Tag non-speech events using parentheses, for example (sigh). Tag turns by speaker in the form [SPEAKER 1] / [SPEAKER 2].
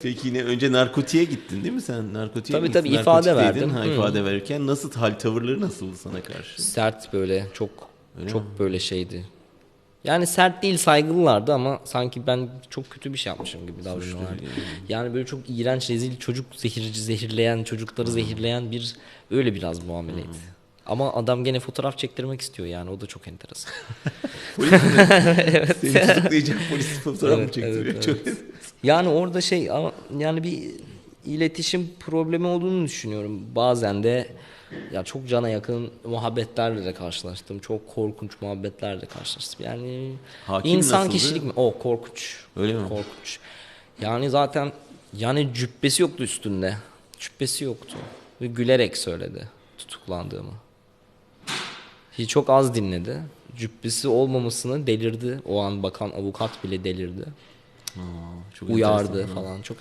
[SPEAKER 1] Peki yine önce narkotiğe gittin değil mi sen? Narkotiğe
[SPEAKER 2] Tabii,
[SPEAKER 1] mi
[SPEAKER 2] tabii, ifade verdim.
[SPEAKER 1] Ha,
[SPEAKER 2] Hı.
[SPEAKER 1] ifade verirken nasıl hal tavırları nasıldı sana karşı?
[SPEAKER 2] Sert böyle çok çok böyle şeydi. Yani sert değil saygılılardı ama sanki ben çok kötü bir şey yapmışım gibi davranıyorlardı. Yani böyle çok iğrenç rezil çocuk zehirci zehirleyen çocukları zehirleyen bir öyle biraz muameleydi. Ama adam gene fotoğraf çektirmek istiyor yani o da çok enteresan.
[SPEAKER 1] Polis mi? (laughs) Seni tutuklayacak polis fotoğraf mı
[SPEAKER 2] Evet,
[SPEAKER 1] çektiriyor?
[SPEAKER 2] evet,
[SPEAKER 1] Çok...
[SPEAKER 2] Yani orada şey ama yani bir iletişim problemi olduğunu düşünüyorum. Bazen de ya çok cana yakın muhabbetlerle de karşılaştım. Çok korkunç muhabbetlerle karşılaştım. Yani
[SPEAKER 1] Hakim
[SPEAKER 2] insan
[SPEAKER 1] nasıldı?
[SPEAKER 2] kişilik mi? O korkunç.
[SPEAKER 1] Öyle mi?
[SPEAKER 2] Korkunç. Yani zaten yani cübbesi yoktu üstünde. Cübbesi yoktu. Ve gülerek söyledi tutuklandığımı. Hiç çok az dinledi. Cübbesi olmamasını delirdi. O an bakan avukat bile delirdi.
[SPEAKER 1] Aa, çok
[SPEAKER 2] Uyardı falan. Çok